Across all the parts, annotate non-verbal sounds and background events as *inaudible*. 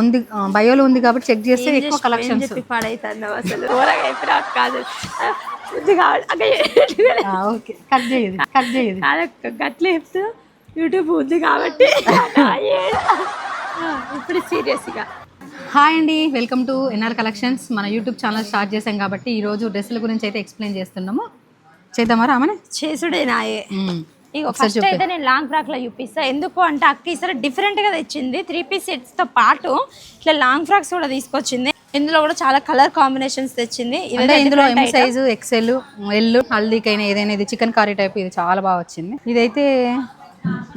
ఉంది. బయోలో ఉంది కాబట్టి చెక్ చేస్తే ఎక్కువ కలెక్షన్స్ అసలు? కాదు. ఓకే. కట్ చేయదు కట్ చేయదు. కాదక్క గట్ల చెప్తా యూట్యూబ్ ఉంది కాబట్టి. ఇప్పుడు సీరియస్గా హాయ్ అండి వెల్కమ్ టు ఎన్ఆర్ కలెక్షన్స్ మన యూట్యూబ్ ఛానల్ స్టార్ట్ చేసాం కాబట్టి ఈ రోజు డ్రెస్సుల గురించి అయితే ఎక్స్ప్లెయిన్ చేస్తున్నాము. చేద్దామా రామని చేసుడే నాయే. ఇక ఫస్ట్ అయితే నేను లాంగ్ ఫ్రాక్లో చూపిస్తా. ఎందుకు అంటే అక్క ఈసారి డిఫరెంట్గా తెచ్చింది. త్రీ పీస్ సెట్స్తో పాటు ఇట్లా లాంగ్ ఫ్రాక్స్ కూడా తీసుకొచ్చింది. ఇందులో కూడా చాలా కలర్ కాంబినేషన్స్ తెచ్చింది. అంటే ఇందులో ఎం. సైజు ఎక్సెల్ ఎల్ హల్దీకైనా ఏదైనా ఇది చికెన్ కర్రీ టైప్ ఇది చాలా బాగా వచ్చింది. ఇదైతే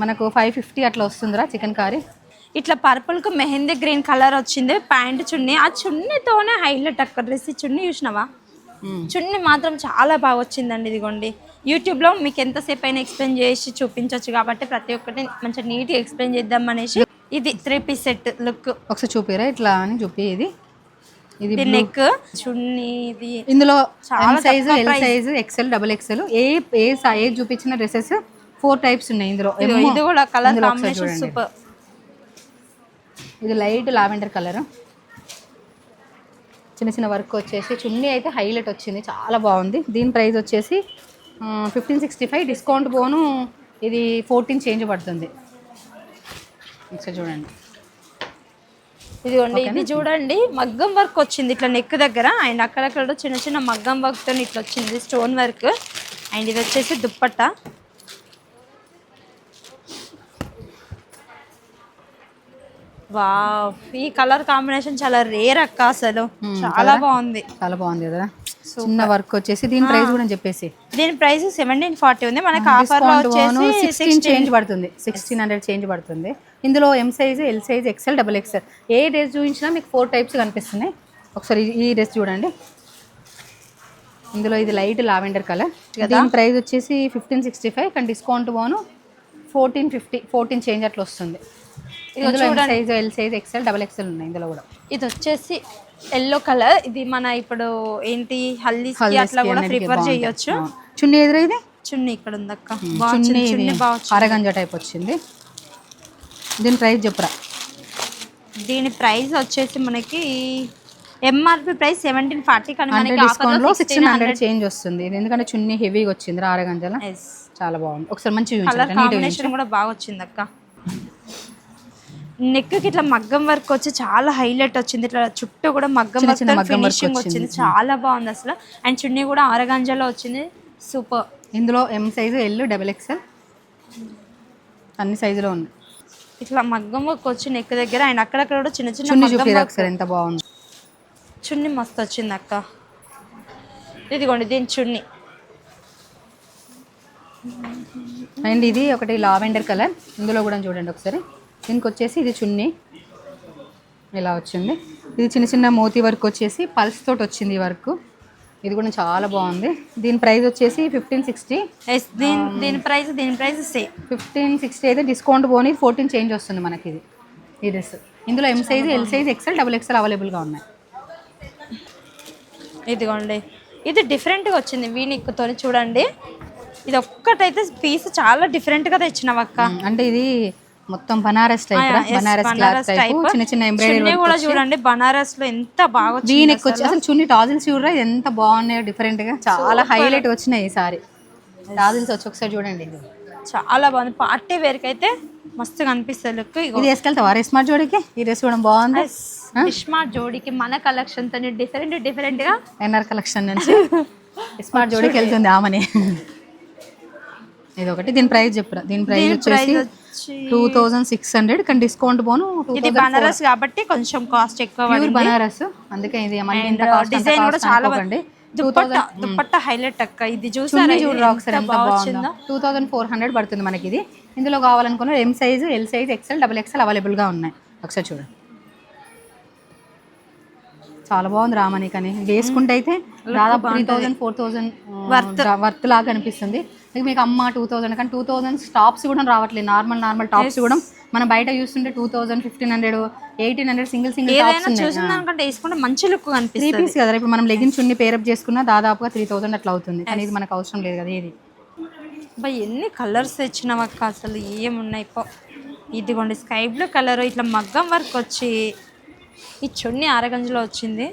మనకు ఫైవ్ ఫిఫ్టీ అట్లా వస్తుందిరా చికెన్ కర్రీ ఇట్లా పర్పుల్కు మెహందీ గ్రీన్ కలర్ వచ్చింది. ప్యాంట్ చున్నీ. ఆ చున్నీతోనే హైలైట్ అక్క. డ్రెస్ చున్నీ చూసినావా? చున్నీ మాత్రం చాలా బాగా వచ్చిందండి ఇదిగోండి. యూట్యూబ్లో మీకు ఎంతసేపు అయినా ఎక్స్ప్లెయిన్ చేసి చూపించవచ్చు కాబట్టి ప్రతి ఒక్కటి మంచిగా నీట్గా ఎక్స్ప్లెయిన్ చేద్దాం అనేసి. ఇది త్రీ పీస్ సెట్ లుక్ ఒకసారి చూపిరా ఇట్లా అని చూపి ఇది. ఇది నెక్ చున్నీ ఇది ఇందులో చాలా size L. Size XL double XL ఏ ఏ చూపించిన డ్రెస్సెస్ ఫోర్ టైప్స్ ఉన్నాయి ఇందులో. ఇది కూడా కలర్ కాంబినేషన్. సూపర్ ఇది లైట్ లావెండర్ కలర్ చిన్న చిన్న వర్క్ వచ్చేసి. చున్నీ అయితే హైలైట్ వచ్చింది. చాలా బాగుంది. దీని ప్రైస్ వచ్చేసి ఫిఫ్టీన్ సిక్స్టీ ఫైవ్ డిస్కౌంట్ పోను ఇది ఫోర్టీన్ చేంజ్ పడుతుంది. ఒకసారి చూడండి. ఇదిగోండి ఇది చూడండి. మగ్గం వర్క్ వచ్చింది ఇట్లా నెక్ దగ్గర. అండ్ అక్కడక్కడ చిన్న చిన్న మగ్గం వర్క్తో ఇట్లా వచ్చింది స్టోన్ వర్క్ అండ్ ఇది వచ్చేసి దుప్పట్ట. వావ్. ఈ కలర్ కాంబినేషన్ చాలా రేర్ అక్క అసలు. చాలా బాగుంది. చాలా బాగుంది కదా? చిన్న వర్క్ వచ్చేసి దీని ప్రైస్ కూడా చెప్పేసి. దీని ప్రైస్ సెవెంటీన్ ఫార్టీ ఉంది. మనకి ఆఫర్లో వచ్చేసి సిక్స్టీన్ చేంజ్ పడుతుంది. సిక్స్టీన్ హండ్రెడ్ చేంజ్ పడుతుంది. ఇందులో M size L size XL double XL ఏ డ్రెస్ చూపించినా మీకు ఫోర్ టైప్స్ కనిపిస్తున్నాయి. ఒకసారి ఈ- ఈ డ్రెస్ చూడండి. ఇందులో ఇది లైట్ లావెండర్ కలర్ దీని ప్రైస్ వచ్చేసి ఫిఫ్టీన్ సిక్స్టీ ఫైవ్ కానీ డిస్కౌంట్ పోను. ఫోర్టీన్ ఫిఫ్టీ ఫోర్టీన్ చేంజ్ అట్లా వస్తుంది. ఇందులో M size L size XL double XL ఉన్నాయి ఇందులో కూడా. ఇది వచ్చేసి ఎల్లో కలర్ ఇది మన ఇప్పుడు ఏంటి హల్దీస్కి అట్లా కూడా ప్రిఫర్ చేయొచ్చు. చున్నీ ఎదురు ఇది? చున్నీ ఇక్కడ ఉంది అక్క చున్నీ. అరగంజ టైప్ వచ్చింది. దీని ప్రైస్ చెప్పురా. దీని ప్రైస్ వచ్చేసి మనకి ఎంఆర్పి ప్రైస్ సెవెంటీన్ ఫార్టీ కానీ మనకి డిస్కౌంట్లో సిక్స్టీన్ హండ్రెడ్ చేంజ్ వస్తుంది. ఇది ఎందుకంటే చున్నీ హెవీగా వచ్చింది రా అరగంజల. చాలా బాగుంది. ఒకసారి మంచి కలర్ కాంబినేషన్ కూడా బాగా వచ్చింది అక్క నెక్కి ఇట్లా మగ్గం వర్క్ వచ్చి చాలా హైలైట్ వచ్చింది. ఇట్లా చుట్టూ కూడా మగ్గం వర్క్ ఫినిషింగ్ వచ్చింది. చాలా బాగుంది అసలు. అండ్ చున్నీ కూడా ఆరగంజలో వచ్చింది. సూపర్. ఇందులో M size L double XL అన్ని సైజులో ఉన్నాయి. ఇట్లా మగ్గం వర్క్ వచ్చి నెక్ దగ్గర అండ్ అక్కడక్కడ కూడా చిన్న చిన్న చూపిరా ఒకసారి ఎంత బాగుంది. చున్నీ మస్తు వచ్చింది అక్క. ఇదిగోండి దీని చున్నీ. అండ్ ఇది ఒకటి లావెండర్ కలర్. ఇందులో కూడా చూడండి ఒకసారి. దీనికి వచ్చేసి ఇది చున్నీ. ఇలా వచ్చింది. ఇది చిన్న చిన్న మోతీ వర్క్ వచ్చేసి పల్స్ తోటి వచ్చింది ఈ వర్క్. ఇది కూడా చాలా బాగుంది. దీని ప్రైస్ వచ్చేసి ఫిఫ్టీన్ సిక్స్టీ. ఎస్ దీని దీని ప్రైస్ దీని ప్రైస్ సేమ్. ఫిఫ్టీన్ సిక్స్టీ అయితే డిస్కౌంట్ పోని ఫోర్టీన్ చేంజ్ వస్తుంది మనకి ఇది. ఈ డ్రెస్. ఇందులో M size L size XL double XL అవైలబుల్గా ఉన్నాయి. ఇదిగోండి. ఇది డిఫరెంట్గా వచ్చింది. వీనిక్తో చూడండి. ఇది ఒక్కటైతే పీస్ చాలా డిఫరెంట్గా తెచ్చినావు అక్క. అంటే ఇది మొత్తం Banaras type Banaras cloth type. చిన్న చిన్న ఎంబ్రాయిడరీ కూడా చూడండి బనారస్లో ఎంత బాగా వీనెక్ వచ్చి అసలు. చున్ని టాజిల్స్ చూడరా? ఎంత బాగున్నాయో డిఫరెంట్గా. చాలా హైలైట్ వచ్చినాయి ఈసారి టాజిల్స్ వచ్చి ఒకసారి చూడండి. చాలా బాగుంది. పార్టీ వేర్కి అయితే మస్తుగా అనిపిస్తుంది లుక్. ఇది వేసుకెళ్తావా? స్మార్ట్ జోడికి? ఈ డ్రెస్ కూడా బాగుంది. స్మార్ట్ జోడికి మన కలెక్షన్తో డిఫరెంట్ డిఫరెంట్గా. ఎన్ఆర్ కలెక్షన్ నుంచి. స్మార్ట్ జోడికి వెళ్తుంది ఆమెని. *laughs* ఇది ఒకటి దీని ప్రైస్ చెప్పురా? దీని ప్రైస్ వచ్చేసి వచ్చి టూ థౌజండ్ సిక్స్ హండ్రెడ్ కానీ డిస్కౌంట్ పోను ఇది బనారస్ కాబట్టి కొంచెం కాస్ట్ ఎక్కువ ప్యూర్ బనారస్. అందుకే ఇది డిజైన్ కూడా చాలా బాగుంది. టూ దుప్పట్ట దుప్పట్ట హైలైట్ అక్క. ఇది చూసారా? చూడరా ఒకసారి ఎంత బాగుందో. టూ థౌసండ్ ఫోర్ హండ్రెడ్ పడుతుంది మనకి ఇది. ఇందులో కావాలనుకున్న M size L size XL double XL అవైలబుల్గా ఉన్నాయి. ఒకసారి చూడండి. చాలా బాగుంది రామని కానీ వేసుకుంటే అయితే దాదాపు three thousand four thousand worth లాగా అనిపిస్తుంది. మీకు అమ్మ టూ థౌసండ్ కానీ టూ థౌసండ్ టాప్స్ కూడా రావట్లేదు. నార్మల్ నార్మల్ టాప్స్ కూడా. మనం బయట చూస్తుంటే two thousand fifteen hundred eighteen hundred single single వేసుకుంటే మంచి లుక్ త్రీ పీస్ కదా. ఇప్పుడు మనం లెగిన్ చున్ని పేరప్ చేసుకున్నా దాదాపుగా త్రీ థౌసండ్ అట్లా అవుతుంది. కానీ ఇది మనకు అవసరం లేదు కదా ఇది ఎన్ని కలర్స్ తెచ్చినావు అక్క? అసలు ఏమున్నాయి ఇదిగోండి స్కై బ్లూ కలర్ ఇట్లా మగ్గం వర్క్ వచ్చి ఈ చున్నీ ఆరగంజలో వచ్చింది.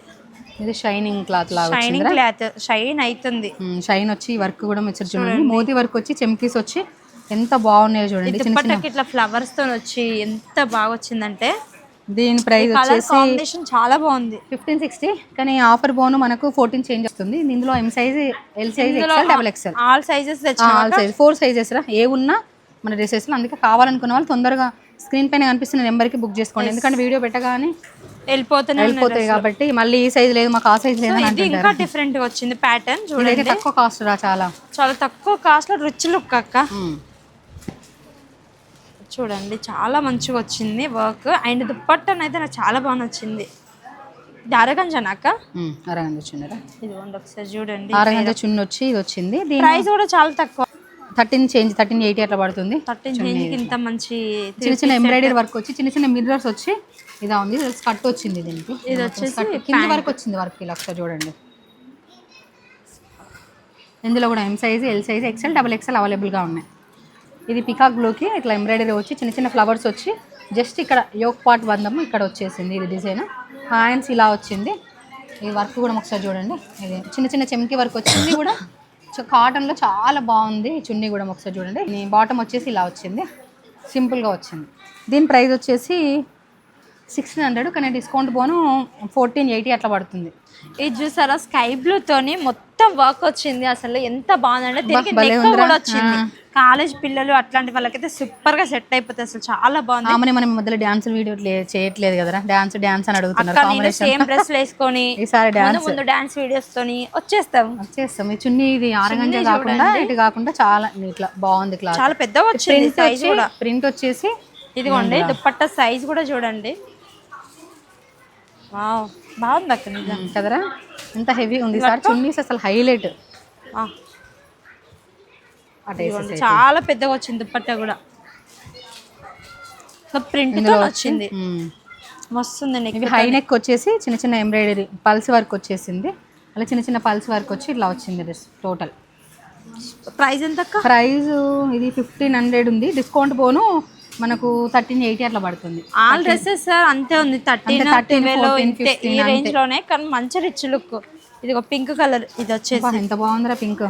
ఇది షైనింగ్ క్లాత్ లాగా షైనింగ్ క్లాత్ షైన్ అవుతుంది షైన్ వచ్చి వర్క్ కూడా వచ్చి చూడండి. మోతీ వర్క్ వచ్చి చెమ్కీస్ వచ్చి ఎంత బాగున్నాయో చూడండి. దుప్పట్టకి ఇట్లా ఫ్లవర్స్తో వచ్చి ఎంత బాగా వచ్చిందంటే దీని ప్రైస్ వచ్చేసి చాలా బాగుంది. ఫిఫ్టీన్ సిక్స్టీ కానీ ఆఫర్ బోను మనకు ఫోర్టీన్ చేంజ్ వస్తుంది. ఇందులో M size L size double XL all sizes all size four sizes రా. ఏ ఉన్నా మన డ్రెస్సెస్లో అందుకే కావాలనుకున్న వాళ్ళు తొందరగా స్క్రీన్ పైన కనిపిస్తున్న నెంబర్కి బుక్ చేసుకోండి. ఎందుకంటే వీడియో పెట్టగానే వెళ్ళిపోతూనే ఉన్నాయి వెళ్ళిపోతాయి కాబట్టి మళ్ళీ ఈ సైజ్ లేదు మాకు ఆ సైజ్ లేదు ఇది ఇంకా డిఫరెంట్గా వచ్చింది ప్యాటర్న్ చూడండి. తక్కువ కాస్ట్ రా చాలా. చాలా తక్కువ కాస్ట్లో రిచ్ లుక్ అక్క. చూడండి చాలా మంచిగా వచ్చింది వర్క్ అండ్ దుప్పట్టన్ అయితే నాకు చాలా బాగా నచ్చింది. ఇది అరగంజనా అక్క. అరగంట వచ్చిందిరా ఇదిగోండి ఒకసారి చూడండి. ఆరగంట చున్ని వచ్చి ఇది వచ్చింది. దీని ప్రైస్ కూడా చాలా తక్కువ. థర్టీన్ చేంజ్ థర్టీన్ ఎయిటీ అట్లా పడుతుంది. థర్టీన్ చేంజ్కి ఇంత మంచి చిన్న చిన్న ఎంబ్రాయిడరీ వర్క్ వచ్చి చిన్న చిన్న మిర్రర్స్ వచ్చి ఇదా ఉంది. స్కర్ట్ వచ్చింది దీనికి. ఇది వచ్చేసి కింద వరకు వచ్చింది వర్క్ ఇలా ఒకసారి చూడండి. ఇందులో కూడా M size L size XL double XL అవైలబుల్గా ఉన్నాయి. ఇది పికాక్ బ్లూకి ఇట్లా ఎంబ్రాయిడరీ వచ్చి చిన్న చిన్న ఫ్లవర్స్ వచ్చి జస్ట్ ఇక్కడ యోక్ పార్ట్ బంధము ఇక్కడ వచ్చేసింది ఇది డిజైన్ హ్యాండ్స్ ఇలా వచ్చింది. ఈ వర్క్ కూడా ఒకసారి చూడండి. ఇది చిన్న చిన్న చెమ్కి వర్క్ వచ్చింది కూడా కాటన్లో చాలా బాగుంది. చున్నీ కూడా ఒకసారి చూడండి. బాటమ్ వచ్చేసి ఇలా వచ్చింది. సింపుల్గా వచ్చింది. దీని ప్రైస్ వచ్చేసి సిక్స్టీన్ హండ్రెడ్ కానీ డిస్కౌంట్ పోను ఫోర్టీన్ ఎయిటీ అట్లా పడుతుంది. ఇది చూసారా? స్కై బ్లూ తోని మొత్తం వర్క్ వచ్చింది అసలు. ఎంత బాగుందంటే దీనికి నెక్. కూడా వచ్చింది. కాలేజ్ పిల్లలు అట్లాంటి వాళ్ళకైతే సూపర్గా సెట్ అయిపోతుంది అసలు. చాలా బాగుంది. మనం మొదలు డాన్స్ వీడియో చేయట్లేదు కదరా? డాన్స్ డాన్స్ అని అడుగుతున్నారు సేమ్ డ్రెస్ వేసుకొని *laughs* ఈసారి డాన్స్. ముందు డాన్స్ వీడియోస్ తోని వచ్చేస్తాం. వచ్చేస్తాం. ఈ చున్నీ ఇది ఆరగంజ కాకుండా ఇటు కాకుండా చాలా ఇట్లా బాగుంది క్లాత్. చాలా పెద్దగా వచ్చింది ప్రింట్ సైజ్ కూడా. ప్రింట్ వచ్చేసి ఇదిగోండి దుప్పట్ట సైజ్ కూడా చూడండి. బాగుంది అక్క నిజం. కదరా? ఎంత హెవీ ఉంది. సార్ చున్నీస్ అసలు హైలైట్ చాలా పెద్దగా వచ్చింది దుప్పట్ట కూడా. ప్రింట్ వచ్చింది. మస్తుంది నెక్ హై నెక్ వచ్చేసి చిన్న చిన్న ఎంబ్రాయిడరీ పల్స్ వర్క్ వచ్చేసింది. అలా చిన్న చిన్న పల్స్ వర్క్ వచ్చి ఇట్లా వచ్చింది డ్రెస్ టోటల్ ప్రైస్ ఎంత ప్రైస్ ఇది ఫిఫ్టీన్ హండ్రెడ్ ఉంది. డిస్కౌంట్ పోను మనకు థర్టీన్ ఎయిటీ అట్లా పడుతుంది. ఆల్ డ్రెస్సెస్ అంతే ఉంది. థర్టీన్ అంతే, 13, ట్వెల్వ్ 14, ఇంతే. ఈ 15 రేంజ్లోనే కానీ మంచి రిచ్ లుక్ ఇది ఒక పింక్ కలర్ ఇది వచ్చేసి. ఎంత బాగుందిరా పింక్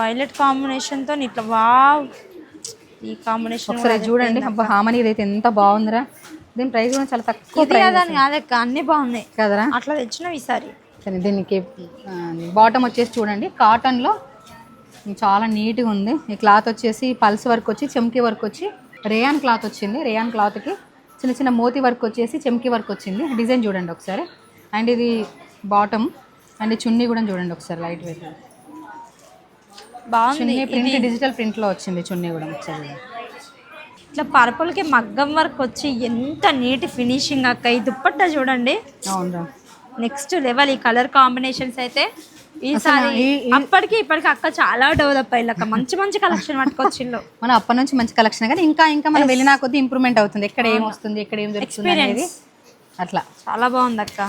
వైలెట్ కాంబినేషన్తో ఇట్లా వావ్. ఈ కాంబినేషన్ ఒకసారి చూడండి. అబ్బా హామని ఇది ఎంత బాగుందిరా. దీని ప్రైస్ కూడా చాలా తక్కువ కాదని కాదక్క అన్ని బాగున్నాయి. కదరా? అట్లా తెచ్చినాం ఈసారి. సరే దీనికి బాటమ్ వచ్చేసి చూడండి. కాటన్లో చాలా నీట్గా ఉంది. ఈ క్లాత్ వచ్చేసి పల్స్ వర్క్ వచ్చి చెమ్కీ వర్క్ వచ్చి రేయాన్ క్లాత్ వచ్చింది. రేయాన్ క్లాత్కి చిన్న చిన్న మోతీ వర్క్ వచ్చేసి చెమ్కీ వర్క్ వచ్చింది. డిజైన్ చూడండి ఒకసారి. అండ్ ఇది బాటమ్ అండ్ చున్నీ కూడా చూడండి ఒకసారి లైట్ వెయిట్ బాగుంది. ప్రింట్ డిజిటల్ ప్రింట్లో వచ్చింది చున్నీ కూడా ఒకసారి. ఇట్లా పర్పుల్కి మగ్గం వర్క్ వచ్చి ఎంత నీట్ ఫినిషింగ్ అక్క. ఈ దుప్పట్ట చూడండి. అవునరా నెక్స్ట్ లెవెల్ ఈ కలర్ కాంబినేషన్స్ అయితే ఈసారి అప్పటికి ఇప్పటికి అక్క చాలా డెవలప్ అయ్యాక మంచి మంచి కలెక్షన్ పట్టుకొచ్చిళ్ళు మనం అప్పటి నుంచి మంచి కలెక్షన్ కానీ ఇంకా ఇంకా మనం వెళ్ళినా కొద్దీ ఇంప్రూవ్మెంట్ అవుతుంది. ఎక్కడ ఏం వస్తుంది ఎక్కడ ఏం జరుగుతుంది అనేది అట్లా. చాలా బాగుంది అక్క.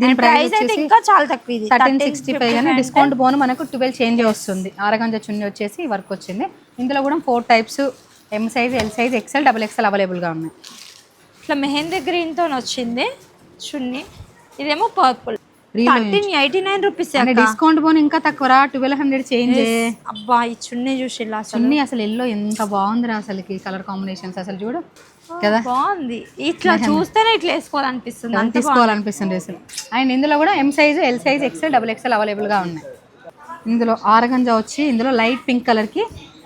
దీని ప్రైస్ అయితే ఇంకా చాలా తక్కువ ఇది. థర్టీన్ సిక్స్టీ ఫైవ్ కానీ డిస్కౌంట్ పోను. మనకు ట్వెల్వ్ చేంజ్ వస్తుంది. ఆరగంజ చున్నీ వచ్చేసి వర్క్ వచ్చింది. ఇందులో కూడా four types M size L size XL double XL అవైలబుల్గా ఉన్నాయి. ఇట్లా మెహందీ గ్రీన్తో వచ్చింది చున్ని. ఇదేమో purple thirteen eighty nine rupees discount పోను ఇంకా తక్కువరా? ట్వెల్వ్ హండ్రెడ్ చేంజ్ అబ్బా ఈ చున్నీ చూసి అసలు. చున్నీ అసలు ఎల్లో ఎంత బాగుందిరా అసలుకి కలర్ కాంబినేషన్స్ అసలు చూడు. కదా? బాగుంది. ఇట్లా చూస్తేనే ఇట్లా వేసుకోవాలనిపిస్తుంది. అంత తీసుకోవాలనిపిస్తుంది అసలు. అండ్ ఇందులో కూడా M size L size XL double XL అవైలబుల్గా ఉన్నాయి. ఇందులో ఆరగంజా వచ్చి ఇందులో లైట్ పింక్ కలర్కి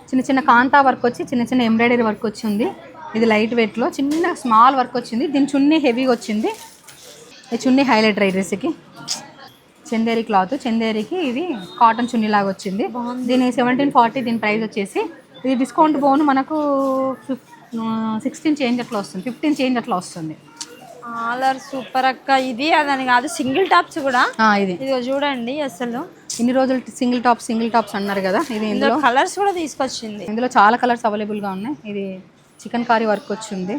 చిన్న చిన్న కాంతా వర్క్ వచ్చి చిన్న చిన్న ఎంబ్రాయిడరీ వర్క్ వచ్చింది ఇది లైట్ వెయిట్లో చిన్న స్మాల్ వర్క్ వచ్చింది. దీని చున్నీ హెవీగా వచ్చింది. చున్నీ హైలైట్ ఈ డ్రెస్కి చందేరి క్లాత్. చందేరికి ఇది కాటన్ చున్నీ లాగా వచ్చింది. దీని సెవెంటీన్ ఫార్టీ దీని ప్రైస్ వచ్చేసి ఇది డిస్కౌంట్ పోను మనకు సిక్స్టీన్ చేంజ్ అట్లా వస్తుంది. ఫిఫ్టీన్ చేంజ్ అట్లా వస్తుంది. ఆలర్ సూపర్ అక్క ఇది. అదని కాదు సింగిల్ టాప్స్ కూడా. ఇది. ఇదిగో చూడండి అసలు. ఇన్ని రోజులు సింగిల్ టాప్స్ సింగిల్ టాప్స్ అన్నారు కదా ఇది ఇందులో ఇందులో కలర్స్ కూడా తీసుకొచ్చింది. ఇందులో చాలా కలర్స్ అవైలబుల్గా ఉన్నాయి. ఇది చికెన్ కారీ వర్క్ వచ్చింది.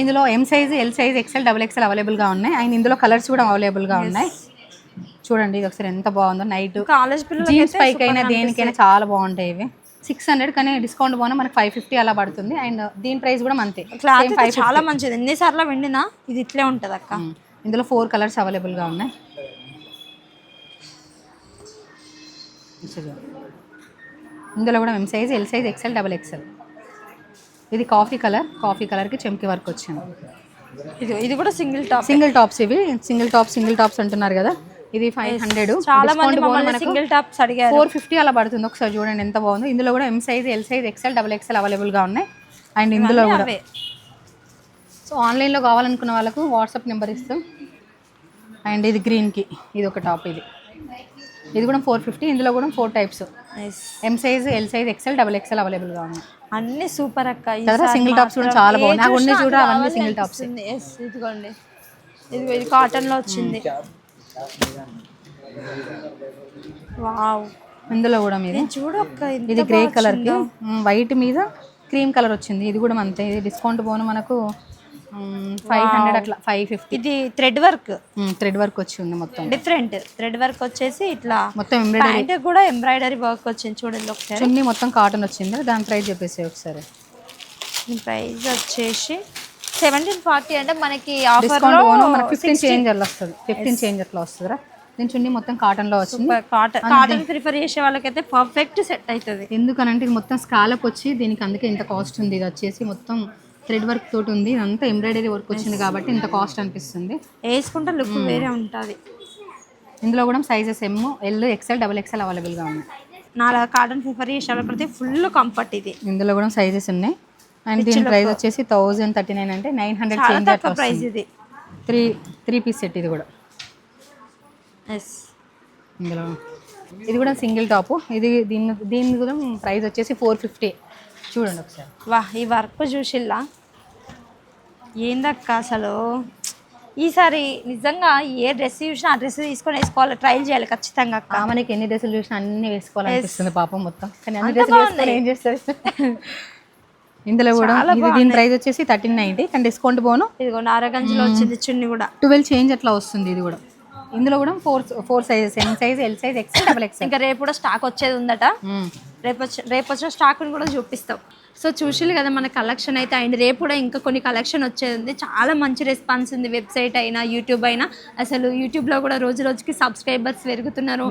ఇందులో M size L size XL double XL అవైలబుల్గా ఉన్నాయి. అండ్ ఇందులో కలర్స్ కూడా అవైలబుల్గా ఉన్నాయి. చూడండి ఇది ఒకసారి ఎంత బాగుందో. నైట్ కాలేజ్ జీన్స్ పైకి అయినా దేనికైనా చాలా బాగుంటాయి ఇవి. సిక్స్ హండ్రెడ్ కానీ డిస్కౌంట్ పోనా మనకి ఫైవ్ ఫిఫ్టీ అలా పడుతుంది. అండ్ దీని ప్రైస్ కూడా అంతే. క్లాత్ Same అయితే 550. చాలా మంచిది. ఎన్నిసార్లు వెండినా ఇది ఇట్లే ఉంటుంది అక్క. మ్మ్. ఇందులో ఫోర్ కలర్స్ అవైలబుల్గా ఉన్నాయి. ఇందులో కూడా మేము size L size XL double XL ఇది కాఫీ కలర్ కాఫీ కలర్కి చెంకి వర్క్ వచ్చింది. ఇది ఇది కూడా సింగిల్ టాప్. సింగిల్ టాప్స్ ఇవి. సింగిల్ టాప్స్ సింగిల్ టాప్స్ అంటున్నారు కదా. ఇది ఫైవ్ హండ్రెడ్ చాలా మంది సింగిల్ టాప్స్ అడిగారు. ఫోర్ ఫిఫ్టీ అలా పడుతుంది. ఒకసారి చూడండి ఎంత బాగుందో. ఇందులో కూడా M size L size XL double XL అవైలబుల్గా ఉన్నాయి. అండ్ ఇందులో కూడా. సో ఆన్లైన్లో కావాలనుకున్న వాళ్ళకు వాట్సాప్ నెంబర్ ఇస్తాం. అండ్ ఇది గ్రీన్కి ఇది ఒక టాప్ ఇది. ఇది కూడా ఫోర్ ఫిఫ్టీ ఇందులో కూడా four types. M size L size XL double XL అవైలబుల్గా ఉన్నాయి. అన్ని సూపర్ అక్క. కదా సింగిల్ టాప్స్ కూడా చాలా బాగున్నాయి. నాకు ఉన్నాయి చూడ అవన్నీ సింగిల్ టాప్స్ ఇదిగోండి. ఇది ఇది కాటన్లో వచ్చింది. వావ్ ఇందులో కూడా మీది. చూడు అక్క ఎంత ఇది గ్రే కలర్కి వచ్చిందో. వైట్ మీద క్రీమ్ కలర్ వచ్చింది. ఇది కూడా అంతే. ఇది డిస్కౌంట్ పోను మనకు. ఫైవ్ హండ్రెడ్ అట్లా ఫైవ్ ఫిఫ్టీ ఇది థ్రెడ్ వర్క్ థ్రెడ్ వర్క్ వచ్చి ఉంది మొత్తం. డిఫరెంట్ థ్రెడ్ వర్క్ వచ్చేసి ఇట్లా మొత్తం ఎంబ్రాయిడరీ కూడా ఎంబ్రాయిడరీ వర్క్ వచ్చింది చూడండి ఒకసారి. చున్నీ మొత్తం కాటన్ వచ్చింది. దాని ప్రైస్ చెప్పేసి ఒకసారి. ప్రైస్ వచ్చేసి సెవెంటీన్ ఫార్టీ అంటే మనకి ఆఫర్ ఫిఫ్టీన్ చేంజ్ అట్లా వస్తుంది. ఫిఫ్టీన్ చేంజ్ అట్లా వస్తుందిరా దీని చున్నీ మొత్తం కాటన్లో వచ్చింది కాటన్ కాటన్ ప్రిఫర్ చేసే వాళ్ళకైతే పర్ఫెక్ట్ సెట్ అవుతుంది. ఎందుకనంటే ఇది మొత్తం స్కాలప్ వచ్చి దీనికి అందుకే ఇంత కాస్ట్ ఉంది. ఇది వచ్చేసి మొత్తం థ్రెడ్ వర్క్ తోటి ఉంది. ఇదంతా ఎంబ్రాయిడరీ వర్క్ వచ్చింది కాబట్టి ఇంత కాస్ట్ అనిపిస్తుంది. వేసుకుంటే లుక్ వేరే ఉంటుంది. ఇందులో కూడా sizes M L XL double XL అవైలబుల్గా ఉన్నాయి. నాలా కాటన్ ప్రిఫర్ చేసే వాళ్ళకైతే ఫుల్ కంఫర్ట్ ఇది. ఇందులో కూడా సైజెస్ ఉన్నాయి. అండ్ దీని ప్రైస్ వచ్చేసి థౌజండ్ థర్టీ నైన్ అంటే నైన్ హండ్రెడ్ చేంజ్ అట్లా ప్రైస్ ఇది. త్రీ త్రీ పీస్ సెట్ ఇది కూడా. ఎస్ ఇందులో. ఇది కూడా సింగిల్ టాప్ ఇది దీని దీని కూడా ప్రైస్ వచ్చేసి ఫోర్ ఫిఫ్టీ చూడండి ఒకసారి. వా ఈ వర్క్ చూసిల్లా? ఏందక్క అసలు? ఈసారి నిజంగా ఏ డ్రెస్ చూసినా ఆ డ్రెస్ తీసుకొని వేసుకోవాలి ట్రైల్ చేయాలి ఖచ్చితంగా అక్క. మనకి ఎన్ని డ్రెస్సులు చూసినా అన్ని వేసుకోవాలనిపిస్తుంది పాపం మొత్తం. కానీ అన్ని డ్రెస్సులు ఏం చేస్తారు? ఇందులో కూడా ఇది దీని ప్రైస్ వచ్చేసి థర్టీన్ నైన్టీ. కానీ డిస్కౌంట్ పోను. ఇదిగో నారగంజిలో వచ్చింది చున్ని కూడా. ట్వెల్వ్ చేంజ్ అట్లా వస్తుంది ఇది కూడా. ఇందులో కూడా four four sizes M size L size XL double XL ఇంకా రేపు కూడా స్టాక్ వచ్చేది ఉందట. రేపు వచ్చి రేపు వచ్చిన స్టాక్ని కూడా చూపిస్తాం. సో చూసిల్లు కదా మన కలెక్షన్ అయితే అండ్ రేపు కూడా ఇంకా కొన్ని కలెక్షన్ వచ్చేది ఉంది. చాలా మంచి రెస్పాన్స్ ఉంది వెబ్సైట్ అయినా యూట్యూబ్ అయినా. అసలు యూట్యూబ్లో కూడా రోజు రోజుకి సబ్స్క్రైబర్స్ పెరుగుతున్నారు.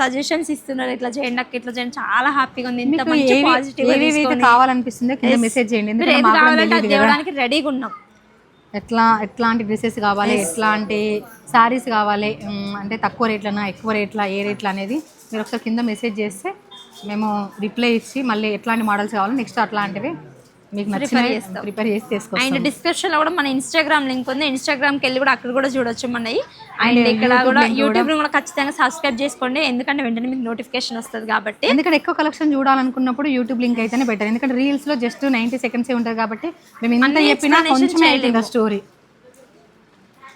సజెషన్స్ ఇస్తున్నారు. ఇట్లా చేయండి అక్క ఇట్లా చేయండి. చాలా హ్యాపీగా ఉంది. ఇంత మంచి పాజిటివ్ కావాలనిపిస్తుందో మెసేజ్ చేయండి. కావాలంటే అది రెడీగా ఉన్నాం. ఎట్లా ఎట్లాంటి డ్రెస్సెస్ కావాలి ఎట్లాంటి శారీస్ కావాలి అంటే తక్కువ రేట్లనా ఎక్కువ రేట్ల ఏ రేట్ల అనేది మీరు ఒకసారి కింద మెసేజ్ చేస్తే మేము రిప్లై ఇచ్చి మళ్ళీ ఎట్లాంటి మోడల్స్ కావాలో నెక్స్ట్ అట్లాంటివి మీకు ప్రిపేర్ చేసి తీసుకొస్తాం. అండ్ డిస్క్రిప్షన్లో కూడా మన ఇన్స్టాగ్రామ్ లింక్ ఉంది. ఇన్స్టాగ్రామ్కి వెళ్ళి కూడా అక్కడ కూడా చూడొచ్చు మనవి. అండ్ ఇక్కడ కూడా యూట్యూబ్ కూడా. ఖచ్చితంగా సబ్స్క్రైబ్ చేసుకోండి. ఎందుకంటే వెంటనే మీకు నోటిఫికేషన్ వస్తుంది కాబట్టి. ఎందుకంటే ఎక్కువ కలెక్షన్ చూడాలనుకున్నప్పుడు యూట్యూబ్ లింక్ అయితేనే బెటర్ ఎందుకంటే రీల్స్లో జస్ట్ నైన్టీ సెకండ్స్ ఉంటుంది కాబట్టి మేము ఇంత చెప్పినా. అవుతుంది స్టోరీ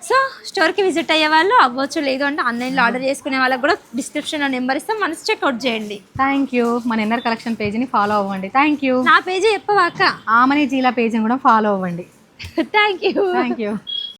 సో స్టోర్కి విజిట్ అయ్యే వాళ్ళు అవ్వచ్చు లేదు అంటే ఆన్లైన్లో ఆర్డర్ చేసుకునే వాళ్ళకి కూడా డిస్క్రిప్షన్లో నెంబర్ ఇస్తాం. మనసు చెక్అవుట్ చేయండి. థ్యాంక్ యూ మన ఎన్నర్ కలెక్షన్ పేజ్ని ఫాలో అవ్వండి. థ్యాంక్ యూ నా పేజీ చెప్పవాక ఆమని జీలా పేజ్ని కూడా ఫాలో అవ్వండి. Thank you thank you